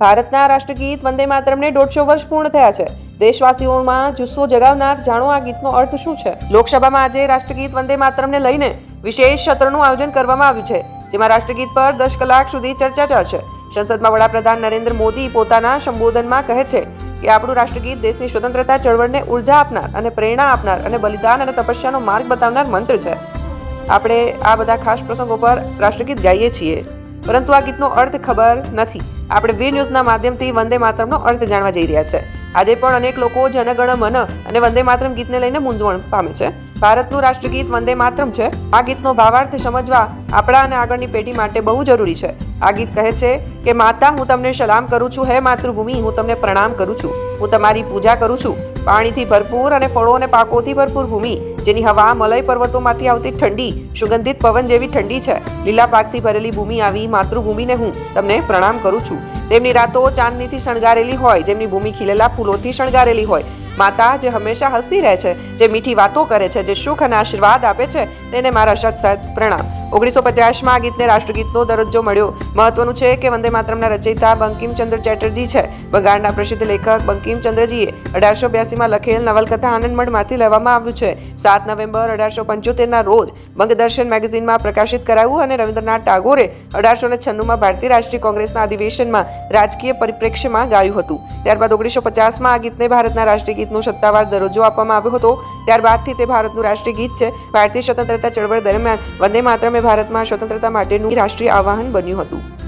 ભારતના રાષ્ટ્રગીત વંદે માતરમને દોઢસો વર્ષ પૂર્ણ થયા છે. દેશવાસીઓમાં જુસ્સો જગાવનાર જાણો આ ગીતનો અર્થ શું છે? લોકસભામાં આજે રાષ્ટ્રગીત વંદે માતરમને લઈને વિશેષ સત્રનું આયોજન કરવામાં આવ્યું છે, જેમાં રાષ્ટ્રગીત પર દસ કલાક સુધી ચર્ચા ચાલશે. સંસદમાં વડાપ્રધાન નરેન્દ્ર મોદી પોતાના સંબોધનમાં કહે છે કે આપણું રાષ્ટ્રગીત દેશની સ્વતંત્રતા, ચળવળને ઊર્જા આપનાર અને પ્રેરણા આપનાર અને બલિદાન અને તપસ્યાનો માર્ગ બતાવનાર મંત્ર છે. આપણે આ બધા ખાસ પ્રસંગો પર રાષ્ટ્રગીત ગાઈએ છીએ. પરંતુ આ ગીતનો અર્થ ખબર નથી. આપણે વી ન્યૂઝના માધ્યમથી વંદે માતરમનો અર્થ જાણવા જઈ રહ્યા છે. આજે પણ અનેક લોકો જનગણ, મન અને વંદે માતરમ ગીતને લઈને મૂંઝવણ પામે છે. ભારતનું રાષ્ટ્રગીત વંદે માતરમ છે. આ ગીતનો ભાવાર્થ સમજવા આપણા અને આગળની પેઢી માટે બહુ જરૂરી છે. આ ગીત કહે છે કે, માતા, હું તમને સલામ કરું છું. હે માતૃભૂમિ, હું તમને પ્રણામ કરું છું. હું તમારી પૂજા કરું છું. પાણીથી ભરપૂર અને ફળો અને પાકોથી ભરપૂર ભૂમિ, જેની હવા મલય પર્વતોમાંથી આવતી ઠંડી, સુગંધિત પવન જેવી ઠંડી છે. લીલા પાકથી ભરેલી ભૂમિ આવી માતૃભૂમિને હું તમને પ્રણામ કરું છું. તેમની રાતો ચાંદનીથી શણગારેલી હોય, જેમની ભૂમિ ખીલેલા ફૂલોથી શણગારેલી હોય માતા જે હંમેશા હસતી રહે છે, જે મીઠી વાતો કરે છે, જે સુખ અને આશીર્વાદ આપે છે, તેને મારા સત પ્રણામ. ઓગણીસો પચાસમાં આ ગીતને રાષ્ટ્રગીતનો દરજ્જો મળ્યો. મહત્વનું છે કે વંદે માતરમના રચયિતા બંકિમચંદ્ર ચેટર્જી છે. બંગાળના પ્રસિદ્ધ લેખક બંકિમચંદ્રજીએ અઢારસો બ્યાસીમાં લખેલ નવલકથા આનંદમઠમાંથી લેવામાં આવ્યું છે. સાત નવેમ્બર અઢારસો પંચોતેરના રોજ બંગદર્શન મેગેઝિનમાં પ્રકાશિત કરાયું અને રવિન્દ્રનાથ ટાગોરે અઢારસો ને છન્નુંમાં ભારતીય રાષ્ટ્રીય કોંગ્રેસના અધિવેશનમાં રાજકીય પરિપ્રેક્ષ્યમાં ગાયું હતું. ત્યારબાદ ઓગણીસો પચાસમાં આ ગીતને ભારતના રાષ્ટ્રીય ગીતનો સત્તાવાર દરજ્જો આપવામાં આવ્યો હતો. ત્યારબાદથી તે ભારતનું રાષ્ટ્રીય ગીત છે. ભારતીય સ્વતંત્રતા ચળવળ દરમિયાન વંદે માત્રમે ભારતમાં સ્વતંત્રતા માટેનું રાષ્ટ્રીય આવાહન બન્યું હતું.